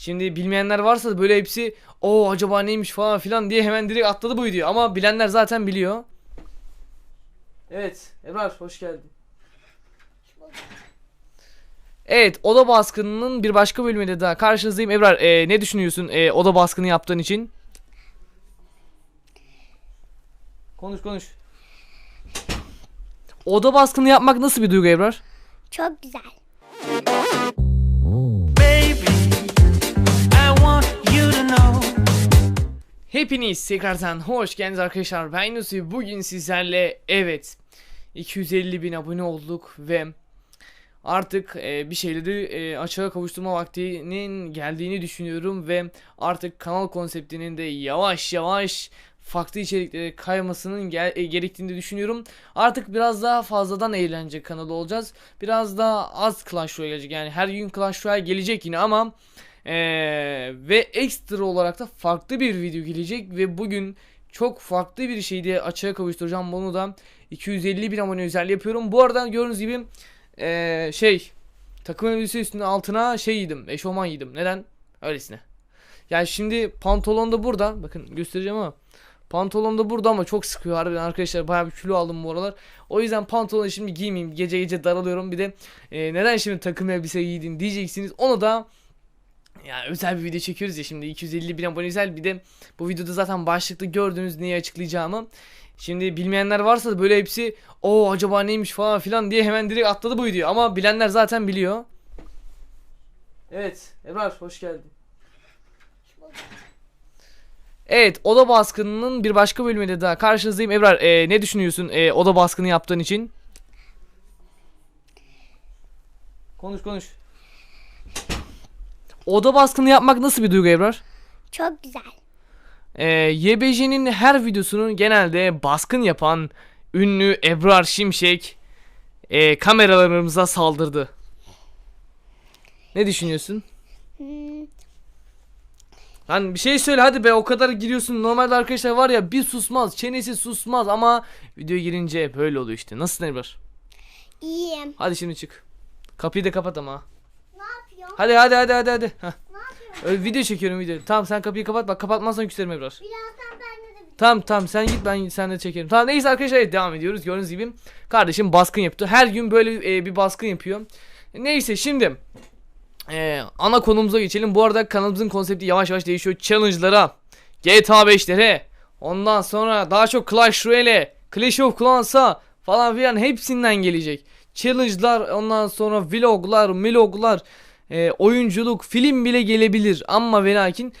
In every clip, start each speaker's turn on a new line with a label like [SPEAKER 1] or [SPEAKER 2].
[SPEAKER 1] Şimdi bilmeyenler varsa böyle hepsi o acaba neymiş falan filan diye hemen direkt atladı bu video. Ama bilenler zaten biliyor. Evet Ebrar hoş geldin. Evet oda baskınının bir başka bölümünde daha karşınızdayım. Ebrar e, ne düşünüyorsun e, oda baskını yaptığın için? Konuş konuş. Oda baskını yapmak nasıl bir duygu Ebrar?
[SPEAKER 2] Çok güzel.
[SPEAKER 1] Hepiniz tekrardan hoş geldiniz arkadaşlar. Ben Yunus. Bugün sizlerle evet 250 bin abone olduk ve artık e, bir şeyleri e, açığa kavuşturma vaktinin geldiğini düşünüyorum ve artık kanal konseptinin de yavaş yavaş farklı içeriklere kaymasının gel- e, gerektiğini düşünüyorum. Artık biraz daha fazladan eğlence kanalı olacağız. Biraz daha az Clash Royale gelecek. Yani her gün Clash Royale gelecek yine ama ee, ve ekstra olarak da farklı bir video gelecek ve bugün çok farklı bir şey açığa kavuşturacağım bunu da 250 bin abone özel yapıyorum. Bu arada gördüğünüz gibi ee, şey takım elbise üstüne altına şey yedim eşofman yedim. Neden? Öylesine. Yani şimdi pantolon da burada. Bakın göstereceğim ama Pantolon da burada ama çok sıkıyor harbiden arkadaşlar bayağı bir kilo aldım bu aralar. O yüzden pantolonu şimdi giymeyeyim. Gece gece daralıyorum. Bir de e, neden şimdi takım elbise giydin diyeceksiniz. Onu da yani özel bir video çekiyoruz ya şimdi 250 bin abone özel bir de bu videoda zaten başlıkta gördüğünüz neyi açıklayacağımı. Şimdi bilmeyenler varsa da böyle hepsi o acaba neymiş falan filan diye hemen direkt atladı bu video ama bilenler zaten biliyor. Evet Ebrar hoş geldin. Evet oda baskınının bir başka bölümünde daha karşınızdayım. Ebrar e, ne düşünüyorsun e, oda baskını yaptığın için? Konuş konuş. Oda baskını yapmak nasıl bir duygu Ebrar?
[SPEAKER 2] Çok güzel.
[SPEAKER 1] Ee, YBJ'nin her videosunu genelde baskın yapan ünlü Ebrar Şimşek e, kameralarımıza saldırdı. Ne düşünüyorsun?
[SPEAKER 2] Hmm,
[SPEAKER 1] Lan bir şey söyle hadi be o kadar giriyorsun. Normalde arkadaşlar var ya bir susmaz, çenesi susmaz ama videoya girince böyle oluyor işte. Nasılsın Ebrar?
[SPEAKER 2] iyiyim.
[SPEAKER 1] Hadi şimdi çık. Kapıyı da kapat ama. Hadi hadi hadi hadi hadi. Heh.
[SPEAKER 2] Ne yapıyorsun?
[SPEAKER 1] Öyle video çekiyorum video. Tamam sen kapıyı kapat bak kapatmazsan küserim Ebrar.
[SPEAKER 2] Birazdan ben de
[SPEAKER 1] Tamam tamam sen git ben sen de çekerim. Tamam neyse arkadaşlar evet, devam ediyoruz. Gördüğünüz gibi kardeşim baskın yaptı. Her gün böyle e, bir baskın yapıyor. Neyse şimdi e, ana konumuza geçelim. Bu arada kanalımızın konsepti yavaş yavaş değişiyor. Challenge'lara, GTA 5'lere, ondan sonra daha çok Clash Royale, Clash of Clans'a falan filan hepsinden gelecek. Challenge'lar, ondan sonra vloglar, miloglar, e, oyunculuk, film bile gelebilir. Ama ve lakin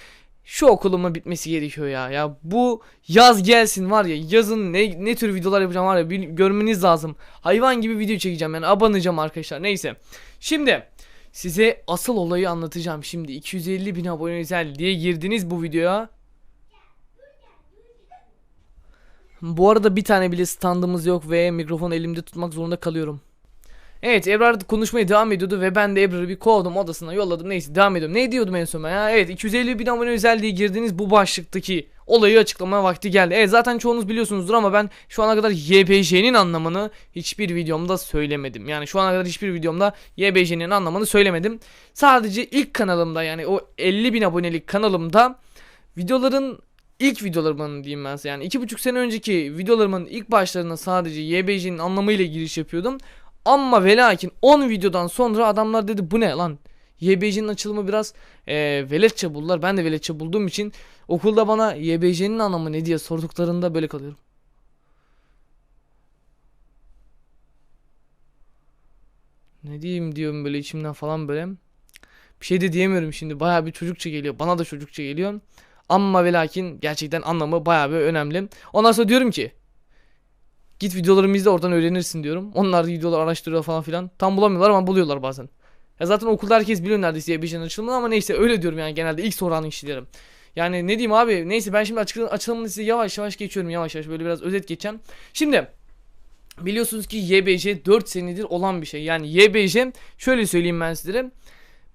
[SPEAKER 1] şu okulumun bitmesi gerekiyor ya. Ya bu yaz gelsin var ya yazın ne, ne tür videolar yapacağım var ya bil- görmeniz lazım. Hayvan gibi video çekeceğim yani abanacağım arkadaşlar. Neyse. Şimdi size asıl olayı anlatacağım. Şimdi 250 bin abone özel diye girdiniz bu videoya. Bu arada bir tane bile standımız yok ve mikrofonu elimde tutmak zorunda kalıyorum. Evet Ebrar konuşmaya devam ediyordu ve ben de Ebrar'ı bir kovdum odasına yolladım neyse devam ediyorum. Ne diyordum en son ben ya? Evet 250 bin abone özel diye girdiniz bu başlıktaki olayı açıklama vakti geldi. Evet zaten çoğunuz biliyorsunuzdur ama ben şu ana kadar YBJ'nin anlamını hiçbir videomda söylemedim. Yani şu ana kadar hiçbir videomda YBJ'nin anlamını söylemedim. Sadece ilk kanalımda yani o 50 bin abonelik kanalımda videoların ilk videolarımın diyeyim ben size yani iki buçuk sene önceki videolarımın ilk başlarına sadece YBJ'nin anlamıyla giriş yapıyordum. Ama ve lakin 10 videodan sonra adamlar dedi bu ne lan? YBC'nin açılımı biraz e, veletçe buldular. Ben de veletçe bulduğum için okulda bana YBC'nin anlamı ne diye sorduklarında böyle kalıyorum. Ne diyeyim diyorum böyle içimden falan böyle. Bir şey de diyemiyorum şimdi. Baya bir çocukça geliyor. Bana da çocukça geliyor. Ama ve lakin gerçekten anlamı baya bir önemli. Ondan sonra diyorum ki Git videolarımı izle oradan öğrenirsin diyorum. Onlar videolar araştırıyor falan filan. Tam bulamıyorlar ama buluyorlar bazen. Ya zaten okulda herkes biliyor neredeyse YBJ'nin açılımını ama neyse öyle diyorum yani genelde ilk soran kişilerim. Yani ne diyeyim abi neyse ben şimdi açık, açılımını size yavaş yavaş geçiyorum yavaş yavaş böyle biraz özet geçeceğim. Şimdi biliyorsunuz ki YBJ 4 senedir olan bir şey. Yani YBJ şöyle söyleyeyim ben sizlere.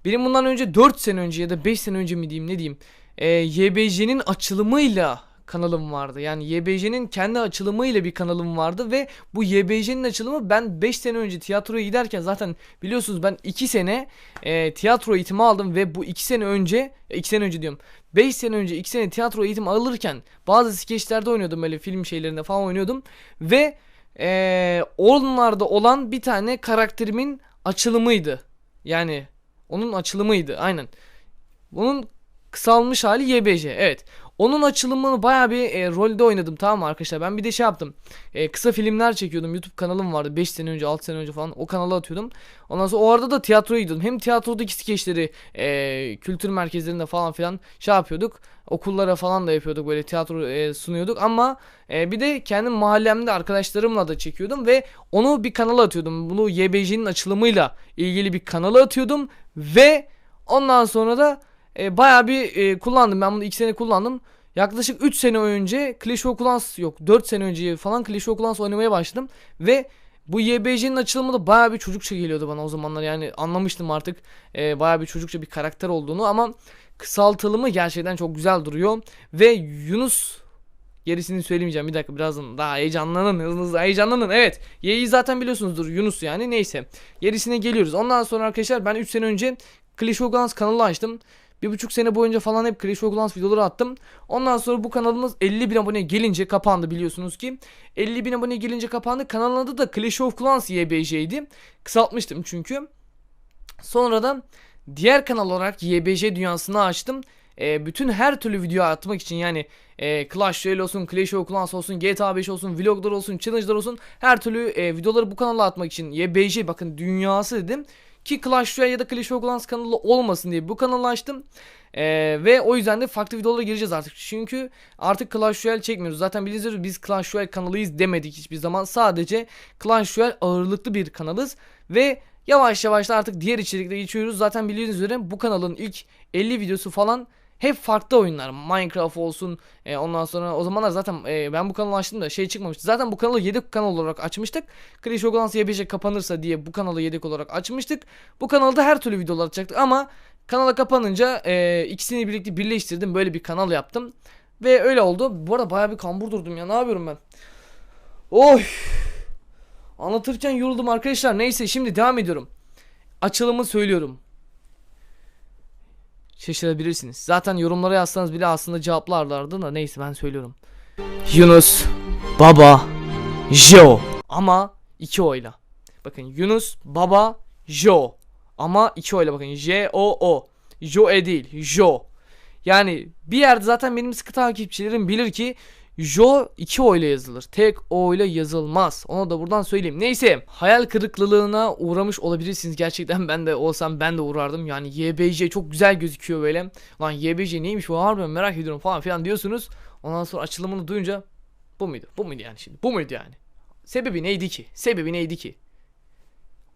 [SPEAKER 1] Benim bundan önce 4 sene önce ya da 5 sene önce mi diyeyim ne diyeyim. E, YBJ'nin açılımıyla kanalım vardı. Yani YBJ'nin kendi açılımıyla bir kanalım vardı ve bu YBJ'nin açılımı ben 5 sene önce tiyatroya giderken zaten biliyorsunuz ben 2 sene e, tiyatro eğitimi aldım ve bu 2 sene önce 2 sene önce diyorum 5 sene önce 2 sene tiyatro eğitimi alırken bazı skeçlerde oynuyordum böyle film şeylerinde falan oynuyordum ve e, onlarda olan bir tane karakterimin açılımıydı. Yani onun açılımıydı aynen. Bunun kısalmış hali YBJ. Evet. Onun açılımını baya bir e, rolde oynadım tamam mı arkadaşlar? Ben bir de şey yaptım. E, kısa filmler çekiyordum. YouTube kanalım vardı 5 sene önce 6 sene önce falan. O kanala atıyordum. Ondan sonra o arada da tiyatroya gidiyordum. Hem tiyatrodaki skeçleri e, kültür merkezlerinde falan filan şey yapıyorduk. Okullara falan da yapıyorduk böyle tiyatro e, sunuyorduk ama e, bir de kendi mahallemde arkadaşlarımla da çekiyordum ve onu bir kanala atıyordum. Bunu YBJ'nin açılımıyla ilgili bir kanala atıyordum ve ondan sonra da e, bayağı bir e, kullandım. Ben bunu 2 sene kullandım. Yaklaşık 3 sene önce Clash of Clans yok 4 sene önce falan Clash of Clans oynamaya başladım. Ve bu YBJ'nin açılımı da bayağı bir çocukça geliyordu bana o zamanlar. Yani anlamıştım artık e, bayağı bir çocukça bir karakter olduğunu. Ama kısaltılımı gerçekten çok güzel duruyor. Ve Yunus gerisini söylemeyeceğim bir dakika birazdan daha heyecanlanın hızlı heyecanlanın. Evet Y'yi zaten biliyorsunuzdur Yunus yani. Neyse gerisine geliyoruz. Ondan sonra arkadaşlar ben 3 sene önce Clash of Clans kanalı açtım bir buçuk sene boyunca falan hep Clash of Clans videoları attım. Ondan sonra bu kanalımız 50 bin abone gelince kapandı biliyorsunuz ki. 50 bin abone gelince kapandı. Kanalın adı da Clash of Clans YBJ'ydi. Kısaltmıştım çünkü. Sonradan diğer kanal olarak YBJ dünyasını açtım. E, bütün her türlü video atmak için yani e, Clash Royale olsun, Clash of Clans olsun, GTA 5 olsun, vloglar olsun, challenge'lar olsun her türlü e, videoları bu kanala atmak için YBJ bakın dünyası dedim. Ki Clash Royale ya da Clash of Clans kanalı olmasın diye bu kanalı açtım. Ee, ve o yüzden de farklı videolara gireceğiz artık. Çünkü artık Clash Royale çekmiyoruz. Zaten üzere biz Clash Royale kanalıyız demedik hiçbir zaman. Sadece Clash Royale ağırlıklı bir kanalız. Ve yavaş yavaş da artık diğer içeriklere geçiyoruz. Zaten bildiğiniz üzere bu kanalın ilk 50 videosu falan hep farklı oyunlar. Minecraft olsun. e, ondan sonra o zamanlar zaten e, ben bu kanalı açtığımda şey çıkmamıştı. Zaten bu kanalı yedek kanal olarak açmıştık. Clash of Clans YBC kapanırsa diye bu kanalı yedek olarak açmıştık. Bu kanalda her türlü videolar atacaktık ama kanala kapanınca e, ikisini birlikte birleştirdim. Böyle bir kanal yaptım. Ve öyle oldu. Bu arada bayağı bir kambur durdum ya. Ne yapıyorum ben? Oy. Anlatırken yoruldum arkadaşlar. Neyse şimdi devam ediyorum. Açılımı söylüyorum şaşırabilirsiniz. Zaten yorumlara yazsanız bile aslında cevaplarlardı da neyse ben söylüyorum. Yunus Baba Jo ama iki oyla. Bakın Yunus Baba Jo ama iki oyla bakın J O O Jo E değil Jo. Yani bir yerde zaten benim sıkı takipçilerim bilir ki Jo iki O ile yazılır. Tek O ile yazılmaz. Onu da buradan söyleyeyim. Neyse hayal kırıklığına uğramış olabilirsiniz. Gerçekten ben de olsam ben de uğrardım. Yani YBJ çok güzel gözüküyor böyle. Lan YBJ neymiş bu harbiden merak ediyorum falan filan diyorsunuz. Ondan sonra açılımını duyunca bu muydu? Bu muydu yani şimdi? Bu muydu yani? Sebebi neydi ki? Sebebi neydi ki?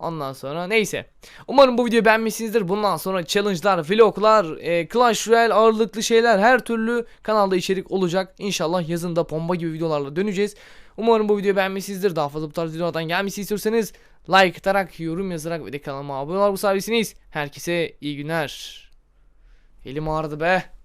[SPEAKER 1] Ondan sonra neyse. Umarım bu videoyu beğenmişsinizdir. Bundan sonra challenge'lar, vloglar, e, Clash Royale ağırlıklı şeyler her türlü kanalda içerik olacak. İnşallah yazında bomba gibi videolarla döneceğiz. Umarım bu videoyu beğenmişsinizdir. Daha fazla bu tarz videolardan gelmesi istiyorsanız like atarak, yorum yazarak ve de kanalıma abone olabilirsiniz. Herkese iyi günler. Elim ağrıdı be.